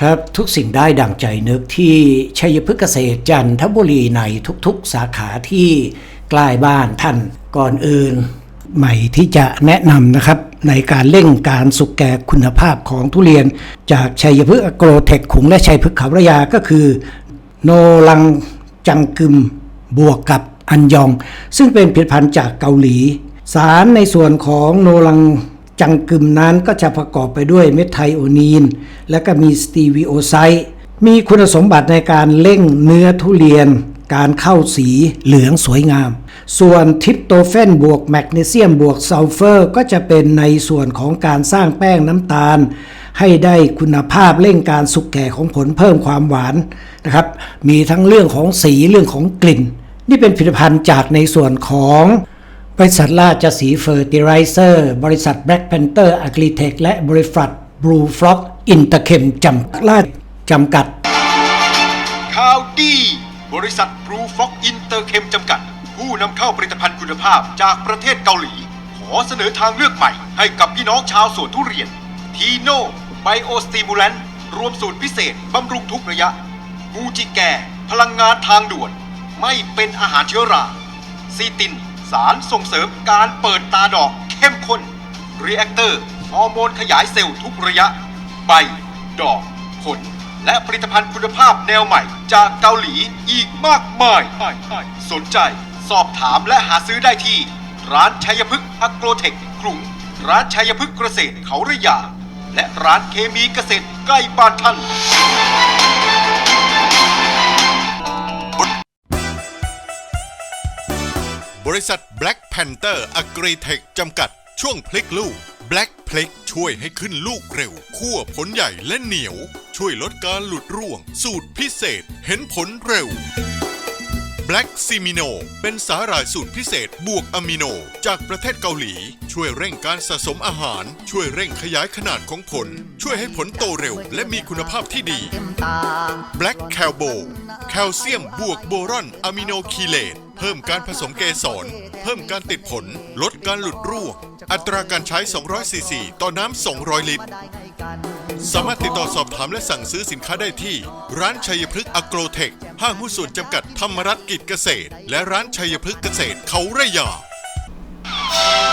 ครับทุกสิ่งได้ดั่งใจนึกที่ชัยพฤกษเกษตรจันทบุรีในทุกๆ สาขาที่ใกล้บ้านท่านก่อนอื่น ใหม่ที่จะแนะนำนะครับ ในการเร่งการสุกแก่คุณภาพของทุเรียน จากชัยพฤกษ์โกรเทคขุงและชัยพฤกษ์เขาระยาก็คือ โนลังจังกึมบวกกับอันยอง ซึ่งเป็นผลิตภัณฑ์จากเกาหลี สารในส่วนของโนลัง จังกึมนั้นก็จะประกอบไปด้วยเมทไทโอนีน และก็มีสตีวิโอไซต์มีคุณสมบัติในการเร่งเนื้อทุเรียน การเข้าสีเหลืองสวยงาม ส่วนทริปโตเฟนบวกแมกนีเซียมบวกซัลเฟอร์ ก็จะเป็นในส่วนของการสร้างแป้งน้ำตาล ให้ได้คุณภาพเร่งการสุกแก่ของผลเพิ่มความหวานนะครับ มีทั้งเรื่องของสีเรื่องของกลิ่น นี่เป็นผลิตภัณฑ์จากในส่วนของ บริษัทราชสีเฟอร์ติไรเซอร์ บริษัทแบล็กแพนเตอร์อะกริเทคและบริษัทบลูฟล็อกอินเตอร์เคมจำราชจำกัด ข่าวดี บริษัทบรูฟล็อกอินเตอร์เคมจำกัด ผู้นำเข้าผลิตภัณฑ์คุณภาพจากประเทศเกาหลี ขอเสนอทางเลือกใหม่ ให้กับพี่น้องชาวสวนทุเรียน ทีโน่ไบโอสติมูลันรวมสูตรพิเศษบำรุงทุกระยะ มูจิแกพลังงานทางด่วน ไม่เป็นอาหารเชื้อราซีติน สารส่งเสริมการเปิดตาดอกเข้มข้นรีแอคเตอร์ฮอร์โมนขยายเซลล์ทุกระยะ ใบ ดอก ผล และผลิตภัณฑ์คุณภาพแนวใหม่จากเกาหลีอีกมากมาย สนใจสอบถามและหาซื้อได้ที่ ร้านชัยพฤกษ์อโกรเทคกรุง ร้านชัยพฤกษ์เกษตรเขาระยา และร้านเคมีเกษตรใกล้บ้านท่าน บริษัท Black Panther Agritech จำกัด ช่วงพลิกลูก Black พล็กช่วยให้ขึ้นลูกเร็วคั่วผลใหญ่และเหนียว ช่วยลดการหลุดร่วง สูตรพิเศษเห็นผลเร็ว Black s i m i n o เป็นสาหร่ายสูตรพิเศษบวกอะมิโน จากประเทศเกาหลี ช่วยเร่งการสะสมอาหาร ช่วยเร่งขยายขนาดของผล ช่วยให้ผลโตเร็ว และมีคุณภาพที่ดี Black c a l b o แคลเซียมบวกโบรอนอะมิโนคีเลตเพิ่มการผสมเกสร เพิ่มการติดผล ลดการหลุดร่วงอัตราการใช้ 200 ซีซี ต่อน้ำ 200 ลิตร สามารถติดต่อสอบถามและสั่งซื้อสินค้าได้ที่ ร้านชัยพฤกษ์อโกรเทค ห้างหุ้นส่วนจำกัดธรรมรัตน์กิจเกษตร และร้านชัยพฤกษ์เกษตรเขาระยา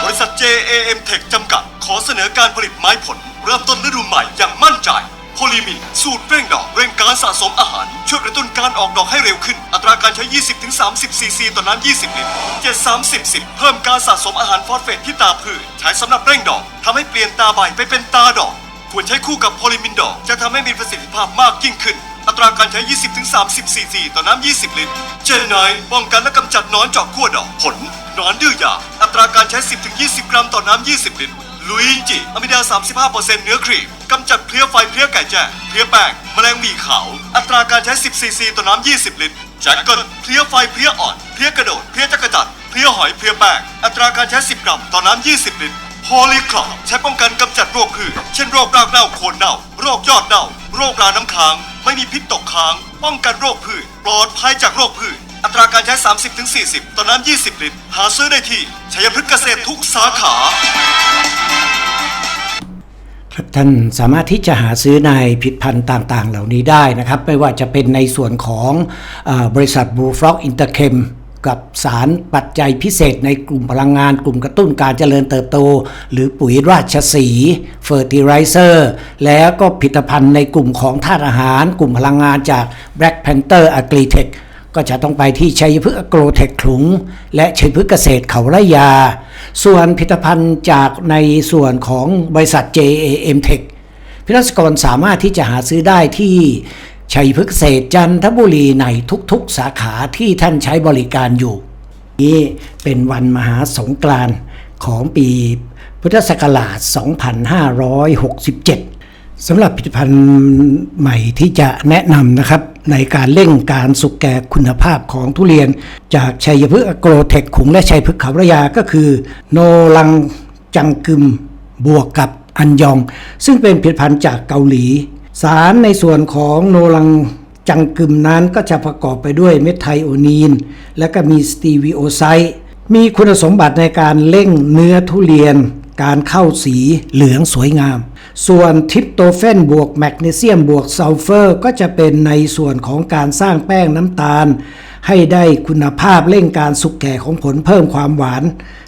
บริษัท JAM Tech จำกัด ขอเสนอการผลิตไม้ผล เริ่มต้นฤดูใหม่อย่างมั่นใจ โพลีมิน สูตรเร่งดอก เร่งการสะสมอาหาร ช่วยกระตุ้นการออกดอกให้เร็วขึ้น อัตราการใช้ 20-30 ซีซีต่อน้ำ20 ลิตร 7 30 10 เพิ่มการสะสมอาหารฟอสเฟตที่ตาพืชใช้สำหรับเร่งดอกทำให้เปลี่ยนตาใบไปเป็นตาดอก ควรใช้คู่กับโพลีมินดอกจะทำให้มีประสิทธิภาพมากยิ่งขึ้น อัตราการใช้ 20-30 ซีซีต่อน้ำ 20 ลิตร เจนไนป้องกันและกำจัดนอนเจาะขั้วดอก ผลนอนดื้อยา อัตราการใช้ 10-20 กรัมต่อน้ำ 20 ลิตรลุยจิอะมิดา 35%เนื้อครีมกำจัดเพลี้ยไฟเพลี้ยไก่แจ้เพลี้ยแป้งแมลงหมีขาว อัตราการใช้10ซีซีต่อน้ำ 20 ลิตรแจ็คเกิลเพลี้ยไฟเพลี้ยอ่อนเพลี้ยกระโดดเพลี้ยจักรจัดเพลี้ยหอยเพลี้ยแป้งอัตราการใช้ 10 กรัมต่อน้ำ 20 ลิตร โพลีคลอใช้ป้องกันกำจัดโรคพืช เช่นโรครากเน่าโคนเน่า โรคยอดเน่า โรคราน้ำค้าง ไม่มีพิษตกค้าง ป้องกันโรคพืช ปลอดภัยจากโรคพืช อัตราการใช้ 30-40 ต่อน้ำ 20 ลิตร หาซื้อได้ที่ชัยพฤกษ์เกษตรทุกสาขา ครับท่านสามารถที่จะหาซื้อในผลิตภัณฑ์ต่างๆ เหล่านี้ได้นะครับ ไม่ว่าจะเป็นในส่วนของเออบริษัท Blue Frog Interchem กั กับสารปัจจัยพิเศษในกลุ่มพลังงาน กลุ่มกระตุ้นการเจริญเติบโต หรือปุ๋ยราชสีเฟอร์ติไรเซอร์แล้วก็ผลิตภัณฑ์ในกลุ่มของธาตุอาหาร กลุ่มพลังงานจาก Black Panther Agritech ก็จะต้องไปที่ชัยพฤกษ์อโกรเทคขลุง และชัยพฤกษ์เกษตรเขาไระยา ส่วนผลิตภัณฑ์จากในส่วนของบริษัท JAM Tech พิรัศกรสามารถที่จะหาซื้อได้ที่ ชัยพฤกษ์เกษจันทบุรีในทุกๆ สาขาที่ท่านใช้บริการอยู่ นี้เป็นวันมหาสงกรานต์ของปีพุทธศักราช 2567 สำหรับผลิตภัณฑ์ใหม่ที่จะแนะนำนะครับ ในการเร่งการสุกแก่คุณภาพของทุเรียน จากชัยพฤกษ์โกรเทคขุงและชัยพฤกษ์เขาระยาก็คือ โนลังจังกึมบวกกับอันยอง ซึ่งเป็นผลิตภัณฑ์จากเกาหลี สารในส่วนของโนลังจังกึมนั้นก็จะประกอบไปด้วยเมทไทโอนีน และก็มีสตีวิโอไซต์มีคุณสมบัติในการเร่งเนื้อทุเรียน การเข้าสีเหลืองสวยงาม ส่วนทิปโตเฟนบวกแมกนีเซียมบวกซัลเฟอร์ ก็จะเป็นในส่วนของการสร้างแป้งน้ำตาล ให้ได้คุณภาพเร่งการสุกแก่ของผลเพิ่มความหวาน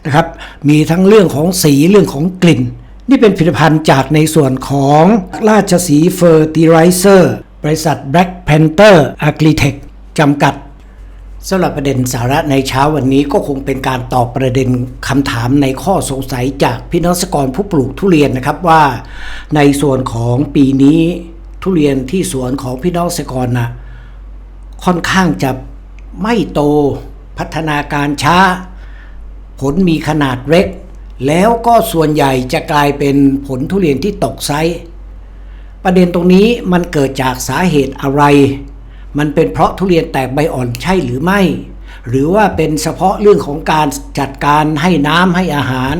นะครับ มีทั้งเรื่องของสีเรื่องของกลิ่น นี่เป็นผลิตภัณฑ์จากในส่วนของราชสีเฟอร์ติไรเซอร์บริษัท Black Panther Agritech จำกัดสำหรับประเด็นสาระในเช้าวันนี้ก็คงเป็นการตอบประเด็นคำถามในข้อสงสัยจากพี่น้องเกษตรผู้ปลูกทุเรียนนะครับว่า ในส่วนของปีนี้ทุเรียนที่สวนของพี่น้องเกษตรกรนะค่อนข้างจะไม่โตพัฒนาการช้า ผลมีขนาดเล็ก แล้วก็ส่วนใหญ่จะกลายเป็นผลทุเรียนที่ตกไซส์ประเด็นตรงนี้มันเกิดจากสาเหตุอะไร มันเป็นเพราะทุเรียนแตกใบอ่อนใช่หรือไม่ หรือว่าเป็นเฉพาะเรื่องของการจัดการให้น้ำให้อาหาร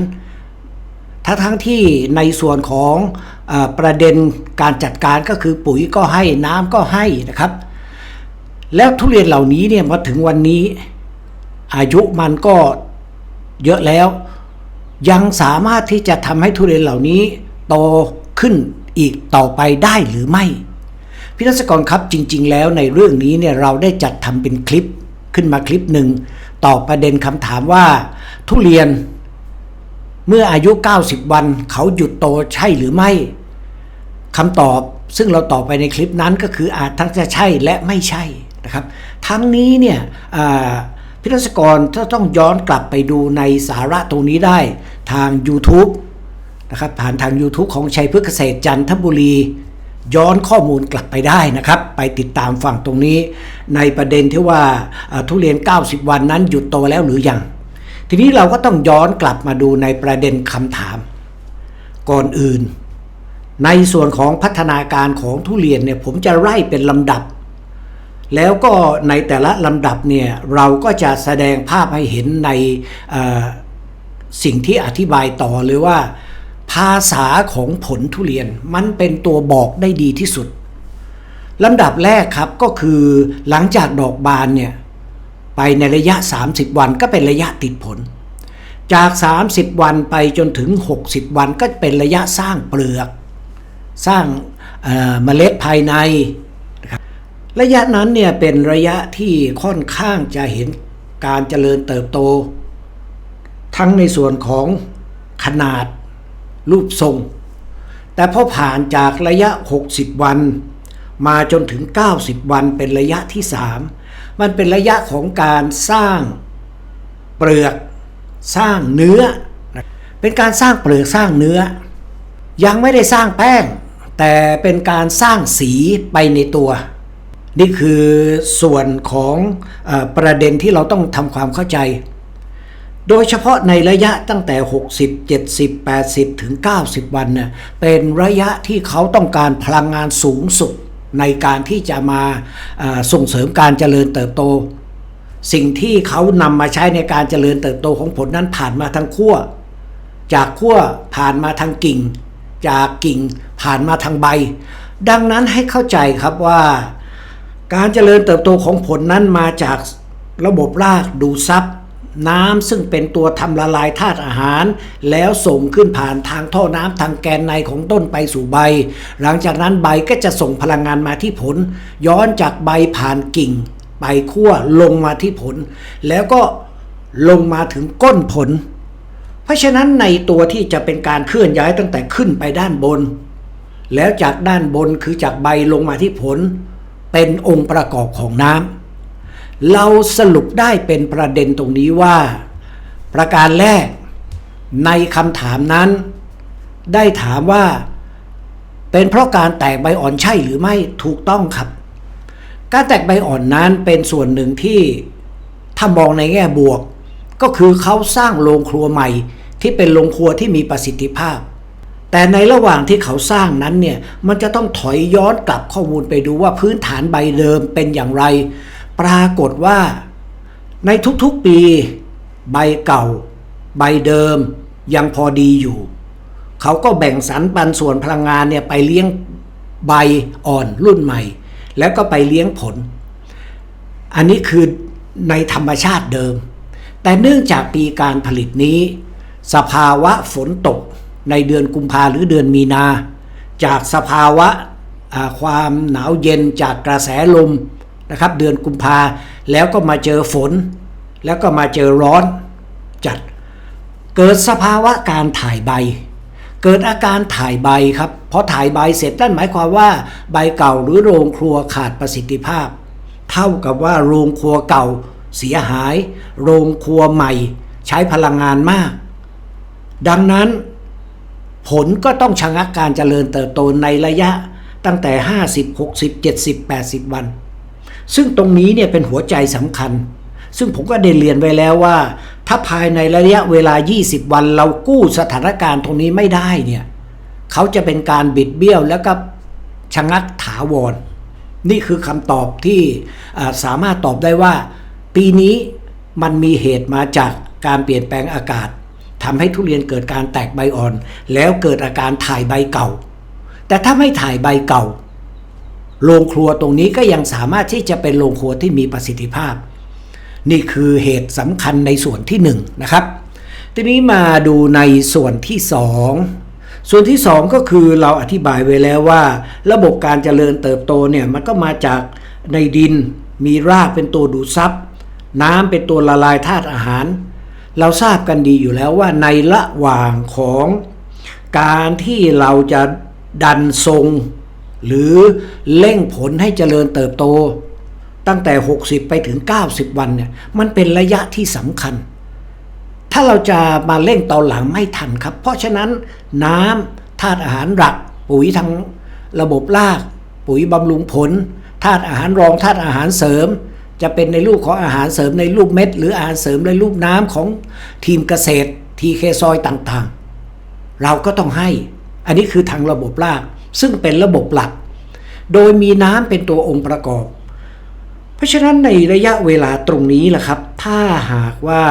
ทั้งทั้งที่ในส่วนของอประเด็นการจัดการก็คือปุ๋ยก็ให้น้ำก็ให้นะครับ แล้วทุเรียนเหล่านี้เนี่ยมาถึงวันนี้ อายุมันก็เยอะแล้ว ยังสามารถที่จะทำให้ทุเรียนเหล่านี้โตขึ้นอีกต่อไปได้หรือไม่พี่นักกรครับจริง ๆ แล้วในเรื่องนี้เนี่ยเราได้จัดทำเป็นคลิปขึ้นมาคลิปหนึ่งตอบประเด็นคำถามว่า ทุเรียนเมื่ออายุ 90 วันเขาหยุดโตใช่หรือไม่คำตอบซึ่งเราตอบไปในคลิปนั้นก็คืออาจทั้งจะใช่และไม่ใช่นะครับ ทั้งนี้เนี่ยพิทักษกรถ้าต้องย้อนกลับไปดูในสาระตรงนี้ได้ ทาง YouTube นะครับผ่านทาง YouTube ของชัยพฤกษเกษตรจันทบุรี ย้อนข้อมูลกลับไปได้นะครับ ไปติดตามฝั่งตรงนี้ ในประเด็นที่ว่าทุเรียน 90 วันนั้นหยุดโตแล้วหรือยัง ทีนี้เราก็ต้องย้อนกลับมาดูในประเด็นคำถาม ก่อนอื่น ในส่วนของพัฒนาการของทุเรียนเนี่ยผมจะไล่เป็นลำดับ แล้วก็ในแต่ละลำดับเนี่ยเราก็จะแสดงภาพให้เห็นใน สิ่งที่อธิบายต่อเลยว่า ภาษาของผลทุเรียนมันเป็นตัวบอกได้ดีที่สุดลำดับแรกครับก็คือหลังจากดอกบานเนี่ยไปในระยะ 30 วันก็เป็นระยะติดผล จาก 30 วันไปจนถึง 60 วันก็เป็นระยะสร้างเปลือก สร้างเมล็ดภายใน ระยะนั้นเนี่ยเป็นระยะที่ค่อนข้างจะเห็นการเจริญเติบโต ทั้งในส่วนของขนาดรูปทรง แต่พอผ่านจากระยะ 60 วัน มาจนถึง 90 วันเป็นระยะที่ 3 มันเป็นระยะของการสร้างเปลือกสร้างเนื้อ เป็นการสร้างเปลือกสร้างเนื้อ ยังไม่ได้สร้างแป้ง แต่เป็นการสร้างสีไปในตัว นี่คือส่วนของอประเด็นที่เราต้องทำความเข้าใจ โดยเฉพาะในระยะตั้งแต่ 60 70 80 ถึง 90 วันเนี่ยเป็นระยะที่เขาต้องการพลังงานสูงสุดในการที่จะมาส่งเสริมการเจริญเติบโต สิ่งที่เขานำมาใช้ในการเจริญเติบโตของผลนั้นผ่านมาทางขั้ว จากขั้วผ่านมาทางกิ่ง จากกิ่งผ่านมาทางใบ ดังนั้นให้เข้าใจครับว่า การเจริญเติบโตของผลนั้นมาจากระบบรากดูซับ น้ำซึ่งเป็นตัวทำละลายธาตุอาหาร แล้วส่งขึ้นผ่านทางท่อน้ำทางแกนในของต้นไปสู่ใบ หลังจากนั้นใบก็จะส่งพลังงานมาที่ผล ย้อนจากใบผ่านกิ่ง ไปขั้วลงมาที่ผล แล้วก็ลงมาถึงก้นผล เพราะฉะนั้นในตัวที่จะเป็นการเคลื่อนย้ายตั้งแต่ขึ้นไปด้านบน แล้วจากด้านบนคือจากใบลงมาที่ผล เป็นองค์ประกอบของน้ำ เราสรุปได้เป็นประเด็นตรงนี้ว่า ประการแรก ในคำถามนั้น ได้ถามว่า เป็นเพราะการแตกใบอ่อนใช่หรือไม่ถูกต้องครับ การแตกใบอ่อนนั้นเป็นส่วนหนึ่งที่ถ้ามองในแง่บวก ก็คือเขาสร้างโรงครัวใหม่ที่เป็นโรงครัวที่มีประสิทธิภาพ แต่ในระหว่างที่เขาสร้างนั้นเนี่ยมันจะต้องถอยย้อนกลับข้อมูลไปดูว่าพื้นฐานใบเดิมเป็นอย่างไร ปรากฏว่า ในทุกๆปี ใบเก่า ใบเดิมยังพอดีอยู่ เขาก็แบ่งสรรปันส่วนพลังงานเนี่ยไปเลี้ยงใบอ่อนรุ่นใหม่ แล้วก็ไปเลี้ยงผล อันนี้คือในธรรมชาติเดิม แต่เนื่องจากปีการผลิตนี้ สภาวะฝนตกในเดือนกุมภาหรือเดือนมีนา จากสภาวะความหนาวเย็นจากกระแสลม นะครับเดือนกุมภาแล้วก็มาเจอฝน แล้วก็มาเจอร้อนจัด เกิดสภาวะการถ่ายใบ เกิดอาการถ่ายใบครับพอถ่ายใบเสร็จนั่นหมายความว่าใบเก่าหรือโรงครัวขาดประสิทธิภาพ เท่ากับว่าโรงครัวเก่าเสียหาย โรงครัวใหม่ ใช้พลังงานมาก ดังนั้น ผลก็ต้องชะงักการเจริญเติบโตในระยะตั้งแต่ 50 60 70 80 วัน ซึ่งตรงนี้เนี่ยเป็นหัวใจสำคัญ ซึ่งผมก็ได้เรียนไว้แล้วว่า ถ้าภายในระยะเวลา 20 วันเรากู้สถานการณ์ตรงนี้ไม่ได้เนี่ยเขาจะเป็นการบิดเบี้ยวแล้วก็ชะงักถาวร นี่คือคำตอบที่สามารถตอบได้ว่า ปีนี้มันมีเหตุมาจากการเปลี่ยนแปลงอากาศทำให้ทุเรียนเกิดการแตกใบอ่อน แล้วเกิดอาการถ่ายใบเก่า แต่ถ้าไม่ถ่ายใบเก่า โรงครัวตรงนี้ก็ยังสามารถที่จะเป็นโรงครัวที่มีประสิทธิภาพ นี่คือเหตุสำคัญในส่วนที่1นงนะครับ ทีนี้มาดูในส่วนที่ 2 ส่วนที่ 2 ก็คือเราอธิบายไว้แล้วว่า ระบบการเจริญเติบโตเนี่ยมันก็มาจากในดินมีรากเป็นตัวดูดซับน้ำเป็นตัวละลายธาตุอาหาร เราทราบกันดีอยู่แล้วว่าในระหว่างของการที่เราจะดันทรง หรือเร่งผลให้เจริญเติบโต ตั้งแต่ 60 ไปถึง 90 วันเนี่ยมันเป็นระยะที่สำคัญ ถ้าเราจะมาเร่งตอนหลังไม่ทันครับ เพราะฉะนั้นน้ำธาตุอาหารหลัก ปุ๋ยทางระบบราก ปุ๋ยบำรุงผลธาตุอาหารรองธาตุอาหารเสริม จะเป็นในรูปของอาหารเสริมในรูปเม็ด หรืออาหารเสริมในรูปน้ำของทีมเกษตรทีเคซอยต่างๆ เราก็ต้องให้ อันนี้คือทางระบบราก ซึ่งเป็นระบบหลัก โดยมีน้ำเป็นตัวองค์ประกอบ เพราะฉะนั้นในระยะเวลาตรงนี้แหละครับ ถ้าหากว่า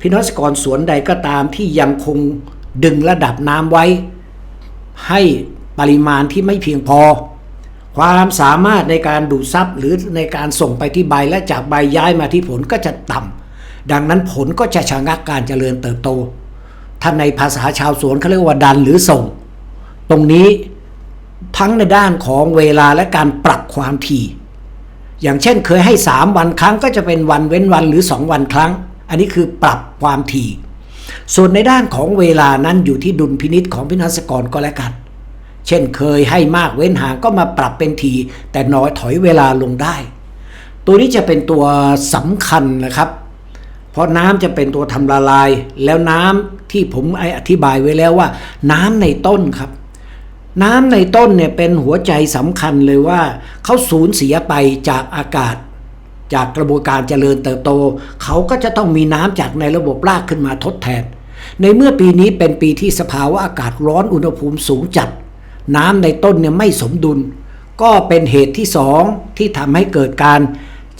พี่น้องเกษตกรสวนใดก็ตามที่ยังคงดึงระดับน้ำไว้ ให้ปริมาณที่ไม่เพียงพอ ความสามารถในการดูดซับหรือในการส่งไปที่ใบและจากใบย้ายมาที่ผลก็จะต่ำดังนั้นผลก็จะชะงักการเจริญเติบโต ถ้าในภาษาชาวสวนเขาเรียกว่าดันหรือส่ง ตรงนี้ ทั้งในด้านของเวลาและการปรับความถี่ อย่างเช่นเคยให้ 3 วันครั้งก็จะเป็นวันเว้นวันหรือ 2 วันครั้ง อันนี้คือปรับความถี่ ส่วนในด้านของเวลานั้นอยู่ที่ดุลพินิษของพินัสกรก็แล้วกัน เช่นเคยให้มากเว้นห่างก็มาปรับเป็นทีแต่น้อยถอยเวลาลงได้ ตัวนี้จะเป็นตัวสำคัญนะครับเพราะน้ำจะเป็นตัวทำละลาย แล้วน้ำที่ผมอธิบายไว้แล้วว่า น้ำในต้นครับ น้ำในต้นเนี่ยเป็นหัวใจสำคัญเลยว่าเขาสูญเสียไปจากอากาศ จากกระบวนการเจริญเติบโต เขาก็จะต้องมีน้ำจากในระบบรากขึ้นมาทดแทน ในเมื่อปีนี้เป็นปีที่สภาวะอากาศร้อนอุณหภูมิสูงจัด น้ำในต้นเนี่ยไม่สมดุล ก็เป็นเหตุที่สองที่ทำให้เกิดการ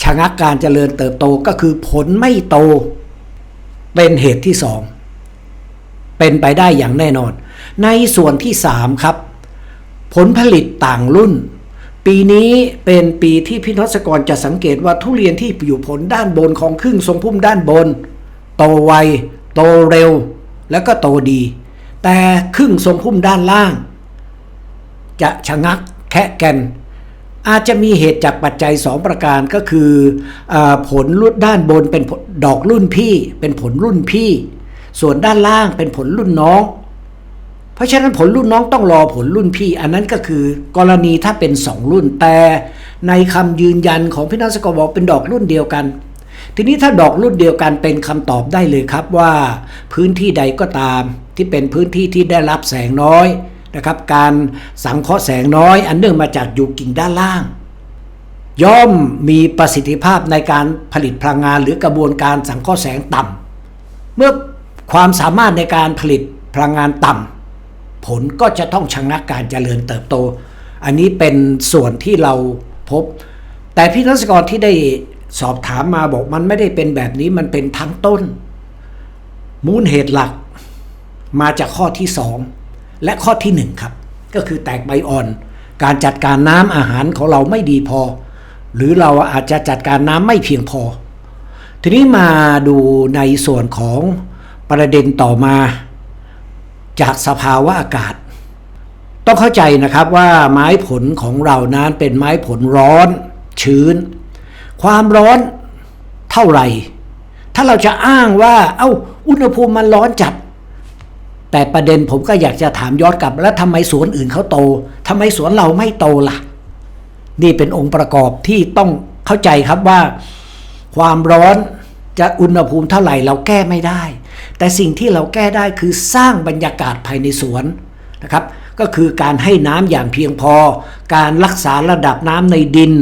ชะงักการเจริญเติบโตก็คือผลไม่โต เป็นเหตุที่สองเป็นไปได้อย่างแน่นอน ในส่วนที่สามครับ ผลผลิตต่างรุ่น ปีนี้เป็นปีที่พี่นศกรจะสังเกตว่าทุเรียนที่อยู่ผลด้านบนของครึ่งทรงพุ่มด้านบน โตไว โตเร็ว แล้วก็โตดี แต่ครึ่งทรงพุ่มด้านล่าง จะชะงักแคะแกนอาจจะมีเหตุจากปัจจัย 2 ประการก็คืออผลรุ่นด้านบนเป็นดอกรุ่นพี่ เป็นผลรุ่นพี่ ส่วนด้านล่างเป็นผลรุ่นน้อง ราะฉะนั้นผลรุ่นน้องต้องรอผลรุ่นพี่ อันนั้นก็คือกรณีถ้าเป็น 2 รุ่นแต่ในคำยืนยันของพี่นักสกอบอกเป็นดอกรุ่นเดียวกัน ทีนี้ถ้าดอกรุ่นเดียวกันเป็นคำตอบได้เลยครับว่า พื้นที่ใดก็ตาม ที่เป็นพื้นที่ที่ได้รับแสงน้อยนะครับ การสังเคราะห์แสงน้อย อันเนื่องมาจากอยู่กิ่งด้านล่าง ย่อมมีประสิทธิภาพในการผลิตพลังงาน หรือกระบวนการสังเคราะห์แสงต่ำเมื่อความสามารถในการผลิตพลังงานต่ำ ผลก็จะต้องชะงักการเจริญเติบโต อันนี้เป็นส่วนที่เราพบ แต่พี่นักสกรที่ได้สอบถามมาบอกมันไม่ได้เป็นแบบนี้มันเป็นทั้งต้น มูลเหตุหลักมาจากข้อที่2และข้อที่1ครับ ก็คือแตกใบอ่อน การจัดการน้ำอาหารของเราไม่ดีพอ หรือเราอาจจะจัดการน้ำไม่เพียงพอ ทีนี้มาดูในส่วนของประเด็นต่อมา จากสภาวะอากาศ ต้องเข้าใจนะครับว่าไม้ผลของเรานั้นเป็นไม้ผลร้อน ชื้น ความร้อนเท่าไหร่ ถ้าเราจะอ้างว่า เอ้า อุณหภูมิมันร้อนจัด แต่ประเด็นผมก็อยากจะถามย้อนกลับ แล้วทำไมสวนอื่นเขาโตทำไมสวนเราไม่โตล่ะ นี่เป็นองค์ประกอบที่ต้องเข้าใจครับว่า ความร้อนจะอุณหภูมิเท่าไหร่เราแก้ไม่ได้ แต่สิ่งที่เราแก้ได้คือสร้างบรรยากาศภายในสวนนะครับ ก็คือการให้น้ำอย่างเพียงพอ การรักษาระดับน้ำในดิน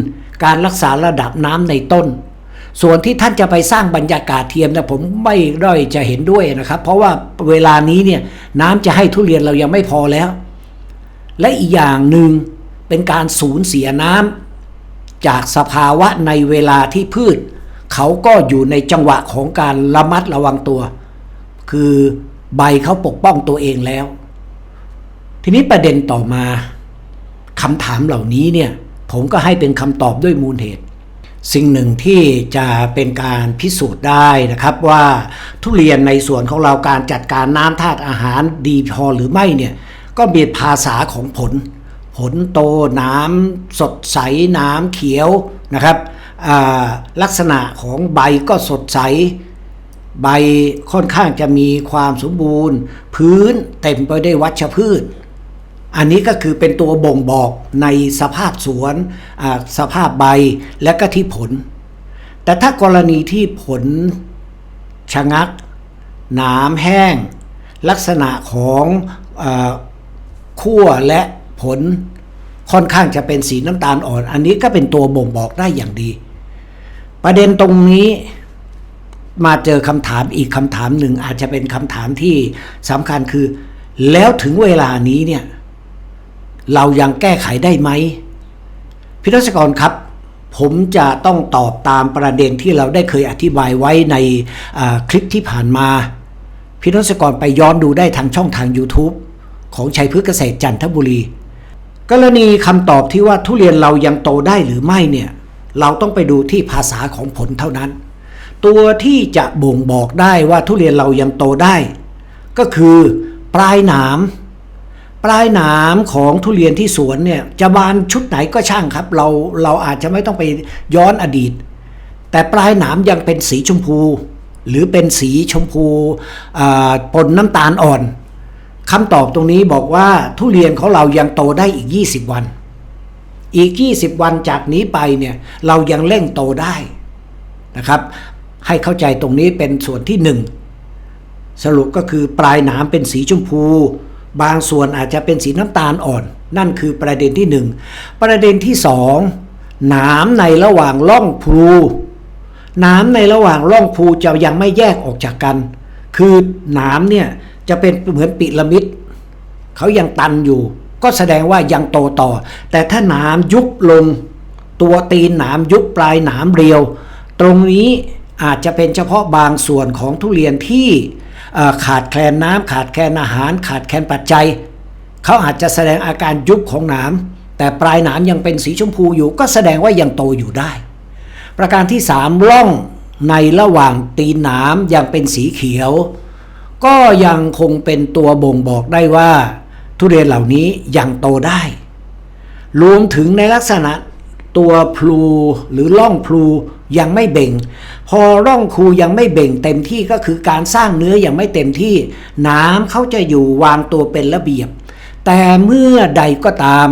การรักษาระดับน้ำในต้น ส่วนที่ท่านจะไปสร้างบรรยากาศเทียมนะผมไม่ด้อยจะเห็นด้วยนะครับ เพราะว่าเวลานี้เนี่ยน้ำจะให้ทุเรียนเรายังไม่พอแล้ว และอีกอย่างหนึ่งเป็นการสูญเสียน้ำจากสภาวะในเวลาที่พืช เขาก็อยู่ในจังหวะของการระมัดระวังตัว คือใบเขาปกป้องตัวเองแล้ว ทีนี้ประเด็นต่อมาคำถามเหล่านี้เนี่ยผมก็ให้เป็นคำตอบด้วยมูลเหตุ สิ่งหนึ่งที่จะเป็นการพิสูจน์ได้นะครับว่าทุเรียนในส่วนของเราการจัดการน้ำธาตุอาหารดีพอหรือไม่เนี่ยก็มีภาษาของผล ผลโตน้ำสดใสน้ำเขียวนะครับลักษณะของใบก็สดใส ใบค่อนข้างจะมีความสมบูรณ์ พื้นเต็มไปด้วยวัชพืช อันนี้ก็คือเป็นตัวบ่งบอกในสภาพสวนสภาพใบและก็ที่ผล แต่ถ้ากรณีที่ผลชะงัก หนามแห้ง ลักษณะของอขั้วและผลค่อนข้างจะเป็นสีน้ำตาลอ่อน อันนี้ก็เป็นตัวบ่งบอกได้อย่างดี ประเด็นตรงนี้ มาเจอคำถามอีกคำถามหนึ่งอาจจะเป็นคำถามที่สำคัญคือ แล้วถึงเวลานี้เนี่ย เรายังแก้ไขได้ไหมพี่รัชกรครับ ผมจะต้องตอบตามประเด็นที่เราได้เคยอธิบายไว้ในคลิปที่ผ่านมาพี่รัชกรไปย้อนดูได้ทางช่องทาง YouTube ของชัยพฤกษเกษตรจันทบุรี กรณีคำตอบที่ว่าทุเรียนเรายังโตได้หรือไม่เนี่ย เราต้องไปดูที่ภาษาของผลเท่านั้น ตัวที่จะบ่งบอกได้ว่าทุเรียนเรายังโตได้ ก็คือปลายหนามปลายหนามของทุเรียนที่สวนเนี่ยจะบานชุดไหนก็ช่างครับ เราเราอาจจะไม่ต้องไปย้อนอดีต แต่ปลายหนามยังเป็นสีชมพู หรือเป็นสีชมพูปนน้ำตาลอ่อนคำตอบตรงนี้บอกว่าทุเรียนของเรายังโตได้อีก 20 วัน อีก 20 วันจากนี้ไปเนี่ยเรายังเร่งโตได้นะครับ ให้เข้าใจตรงนี้เป็นส่วนที่หนึ่งสรุปก็คือปลายหนามเป็นสีชมพู บางส่วนอาจจะเป็นสีน้ำตาลอ่อน นั่นคือประเด็นที่หนึ่งประเด็นที่สองหนามในระหว่างร่องพลูหนามในระหว่างร่องพลูจะยังไม่แยกออกจากกัน คือหนามเนี่ยจะเป็นเหมือนปิระมิดเขายังตันอยู่ ก็แสดงว่ายังโตต่อ แต่ถ้าหนามยุบลง ตัวตีนหนามยุบปลายหนามเรียว ตรงนี้ อาจจะเป็นเฉพาะบางส่วนของทุเรียนที่ขาดแคลนน้ำขาดแคลนอาหาร ขาดแคลนปัจจัย เขาอาจจะแสดงอาการยุบของหนามแต่ปลายหนามยังเป็นสีชมพูอยู่ก็แสดงว่ายังโตอยู่ได้ ประการที่สามร่องในระหว่างตีนหนามยังเป็นสีเขียว ก็ยังคงเป็นตัวบ่งบอกได้ว่า ทุเรียนเหล่านี้ยังโตได้รวมถึงในลักษณะ ตัวพลูหรือร่องพลูยังไม่เบ่ง พอร่องพลูยังไม่เบ่งเต็มที่ก็คือการสร้างเนื้อยังไม่เต็มที่ น้ำเขาจะอยู่วางตัวเป็นระเบียบ แต่เมื่อใดก็ตาม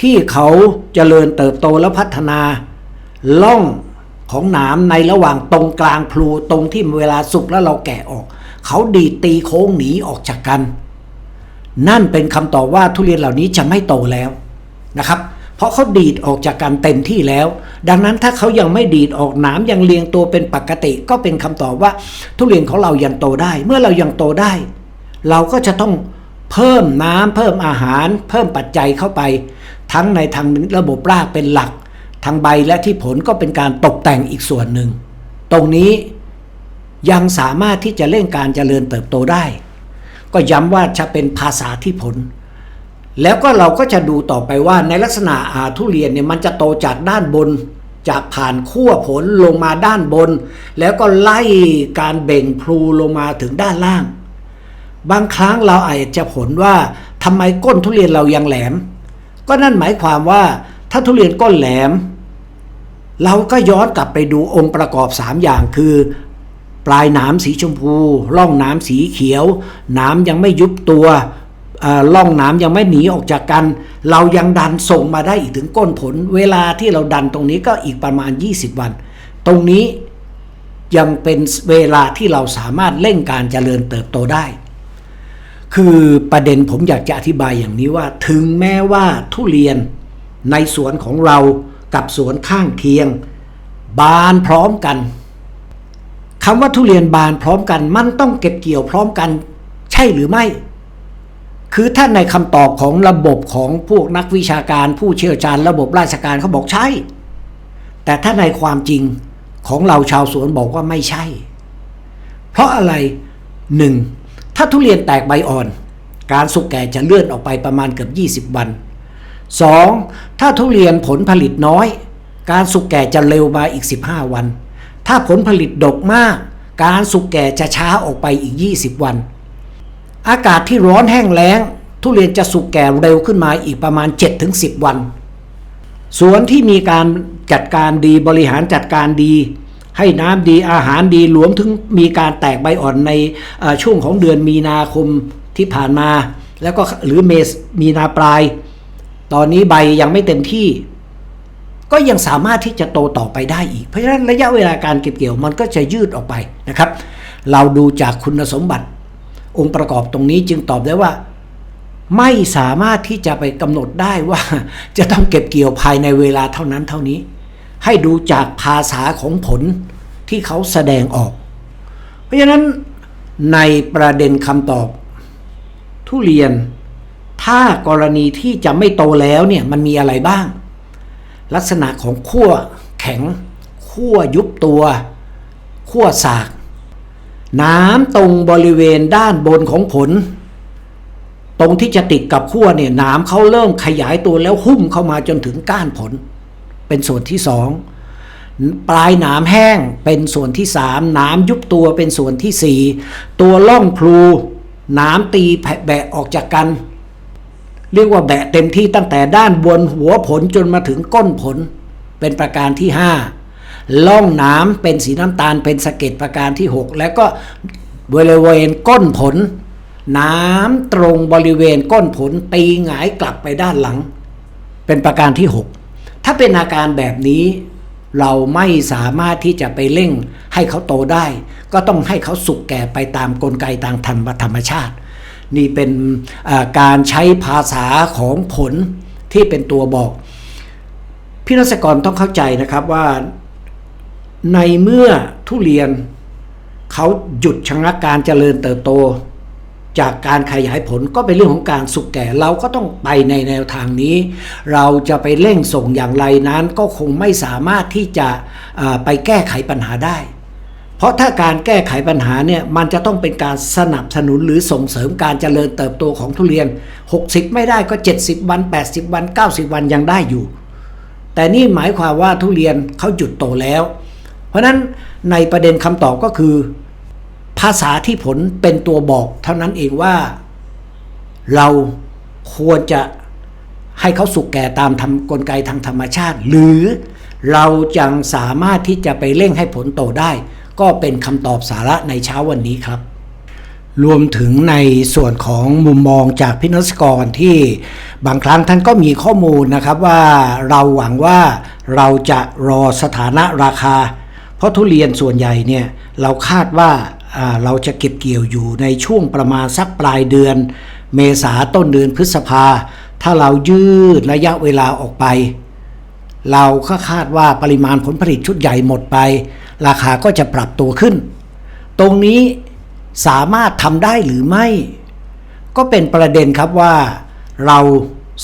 ที่เขาเจริญเติบโตและพัฒนาล่องของหนามในระหว่างตรงกลางพลูตรงที่เวลาสุกแล้วเราแกะออก เขาดีตีโค้งหนีออกจากกัน นั่นเป็นคำตอบว่าทุเรียนเหล่านี้จะไม่โตแล้วนะครับ ราะเขาดีดออกจากกันเต็มที่แล้ว ดังนั้นถ้าเขายังไม่ดีดออกหนามยังเรียงตัวเป็นปกติ ก็เป็นคำตอบว่า ทุเรียนของเรายังโตได้ เมื่อเรายังโตได้ เราก็จะต้องเพิ่มน้ำเพิ่มอาหาร เพิ่มปัจจัยเข้าไป ทั้งในทางระบบรากเป็นหลัก ทางใบและที่ผลก็เป็นการตกแต่งอีกส่วนหนึ่ง ตรงนี้ยังสามารถที่จะเร่งการเจริญเติบโตได้ ก็ย้ำว่าจะเป็นภาษาที่ผล แล้วก็เราก็จะดูต่อไปว่าในลักษณะอาทุเรียนเนี่ยมันจะโตจากด้านบน จากผ่านขั้วผลลงมาด้านบน แล้วก็ไล่การเบ่งพลูลงมาถึงด้านล่าง บางครั้งเราอาจจะผลว่าทำไมก้นทุเรียนเรายังแหลม ก็นั่นหมายความว่าถ้าทุเรียนก้นแหลม เราก็ย้อนกลับไปดูองค์ประกอบ 3 อย่างคือ ปลายหนามสีชมพู ร่องหนามสีเขียวหนามยังไม่ยุบตัว เอ่อร่องนายังไม่หนีออกจากกัน เรายังดันส่งมาได้อีกถึงก้นผล เวลาที่เราดันตรงนี้ก็อีกประมาณ 20 วัน ตรงนี้ยังเป็นเวลาที่เราสามารถเร่งการเจริญเติบโตได้ คือประเด็นผมอยากจะอธิบายอย่างนี้ว่า ถึงแม้ว่าทุเรียนในสวนของเรากับสวนข้างเคียง บานพร้อมกันคำว่าทุเรียนบานพร้อมกัน มันต้องเก็บเกี่ยวพร้อมกัน ใช่หรือไม่ คือถ้าในคำตอบของระบบของพวกนักวิชาการผู้เชี่ยวชาญระบบราชการเขาบอกใช่ แต่ถ้าในความจริงของเราชาวสวนบอกว่าไม่ใช่ เพราะอะไรหนึ่งถ้าทุเรียนแตกใบอ่อน การสุกแก่จะเลื่อนออกไปประมาณเกือบ 20 วัน 2. ถ้าทุเรียนผลผลิตน้อย การสุกแก่จะเร็วมาอีก 15 วัน ถ้าผลผลิตดกมาก การสุกแก่จะช้าออกไปอีก 20 วัน อากาศที่ร้อนแห้งแล้ง ทุเรียนจะสุกแก่เร็วขึ้นมาอีกประมาณ 7-10 วันสวนที่มีการจัดการดีบริหารจัดการดี ให้น้ำดีอาหารดีรวมถึงมีการแตกใบอ่อนในช่วงของเดือนมีนาคมที่ผ่านมา แล้วก็หรือเมษมีนาปลาย ตอนนี้ใบยังไม่เต็มที่ ก็ยังสามารถที่จะโตต่อไปได้อีก เพราะฉะนั้นระยะเวลาการเก็บเกี่ยวมันก็จะยืดออกไปนะครับ เราดูจากคุณสมบัติ องค์ประกอบตรงนี้จึงตอบได้ว่า ไม่สามารถที่จะไปกำหนดได้ว่า จะต้องเก็บเกี่ยวภายในเวลาเท่านั้นเท่านี้ ให้ดูจากภาษาของผลที่เขาแสดงออก เพราะฉะนั้นในประเด็นคำตอบ ทุเรียน ถ้ากรณีที่จะไม่โตแล้วเนี่ยมันมีอะไรบ้าง ลักษณะของขั้วแข็งขั้วยุบตัวขั้วสาก น้ำตรงบริเวณด้านบนของผล ตรงที่จะติดกับขั้วเนี่ยนามเขาเริ่มขยายตัวแล้วหุ้มเข้ามาจนถึงก้านผล เป็นส่วนที่สองปลายหนามแห้งเป็นส่วนที่สามหนามยุบตัวเป็นส่วนที่สี่ตัวล่องพลูหนามตีแผ่แบะออกจากกัน เรียกว่าแบะเต็มที่ตั้งแต่ด้านบนหัวผลจนมาถึงก้นผล เป็นประการที่ห้า ล่องน้ำเป็นสีน้ำตาลเป็นสะเก็ดประการที่หกแล้วก็บริเวณก้นผล น้ำตรงบริเวณก้นผลตีหงายกลับไปด้านหลัง เป็นประการที่ 6 ถ้าเป็นอาการแบบนี้เราไม่สามารถที่จะไปเร่งให้เขาโตได้ ก็ต้องให้เขาสุกแก่ไปตามกลไกทางธรรมธรรมชาติ นี่เป็นการใช้ภาษาของผลที่เป็นตัวบอก พี่นักกรต้องเข้าใจนะครับว่า ในเมื่อทุเรียนเขาหยุดชะงักการเจริญเติบโต จากการขยายผลก็เป็นเรื่องของการสุกแก่เราก็ต้องไปในแนวทางนี้ เราจะไปเร่งส่งอย่างไรนั้นก็คงไม่สามารถที่จะไปแก้ไขปัญหาได้ เพราะถ้าการแก้ไขปัญหาเนี่ยมันจะต้องเป็นการสนับสนุนหรือส่งเสริมการเจริญเติบโตของทุเรียน 60 ไม่ได้ก็ 70 วัน 80 วัน 90 วันยังได้อยู่ แต่นี่หมายความว่าทุเรียนเขาหยุดโตแล้ว เพราะนั้นในประเด็นคำตอบก็คือ ภาษาที่ผลเป็นตัวบอกเท่านั้นเองว่า เราควรจะให้เขาสุกแก่ตามทำกลไกทางธรรมชาติ หรือเราจังสามารถที่จะไปเร่งให้ผลโตได้ ก็เป็นคำตอบสาระในเช้าวันนี้ครับ รวมถึงในส่วนของมุมมองจากพินักกรที่บางครั้งท่านก็มีข้อมูลนะครับว่าเราหวังว่าเราจะรอสถานะราคา เพราะทุเรียนส่วนใหญ่เนี่ยเราคาดว่าเราจะเก็บเกี่ยวอยู่ในช่วงประมาณสักปลายเดือน เมษาต้นเดือนพฤษภา ถ้าเรายืดระยะเวลาออกไป เราก็คาดว่าปริมาณผลผลิตชุดใหญ่หมดไป ราคาก็จะปรับตัวขึ้น ตรงนี้สามารถทำได้หรือไม่ ก็เป็นประเด็นครับว่าเรา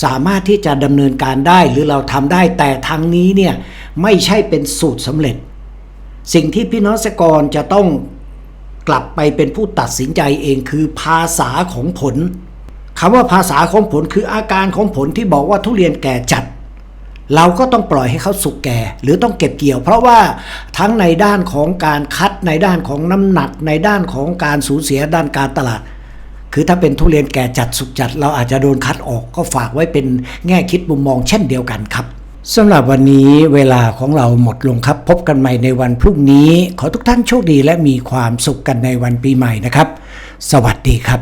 สามารถที่จะดำเนินการได้หรือเราทำได้แต่ทางนี้เนี่ยไม่ใช่เป็นสูตรสำเร็จ สิ่งที่พี่น้องเกรกรจะต้องกลับไปเป็นผู้ตัดสินใจเองคือภาษาของผลคำว่าภาษาของผลคืออาการของผลที่บอกว่าทุเรียนแก่จัด เราก็ต้องปล่อยให้เขาสุกแก่ หรือต้องเก็บเกี่ยว เพราะว่าทั้งในด้านของการคัดในด้านของน้ำหนัก ในด้านของการสูญเสียด้านการตลาด คือถ้าเป็นทุเรียนแก่จัดสุกจัด เราอาจจะโดนคัดออกก็ฝากไว้เป็นแง่คิดมุมมองเช่นเดียวกันครับ สำหรับวันนี้เวลาของเราหมดลงครับ พบกันใหม่ในวันพรุ่งนี้ ขอทุกท่านโชคดีและมีความสุขกันในวันปีใหม่นะครับ สวัสดีครับ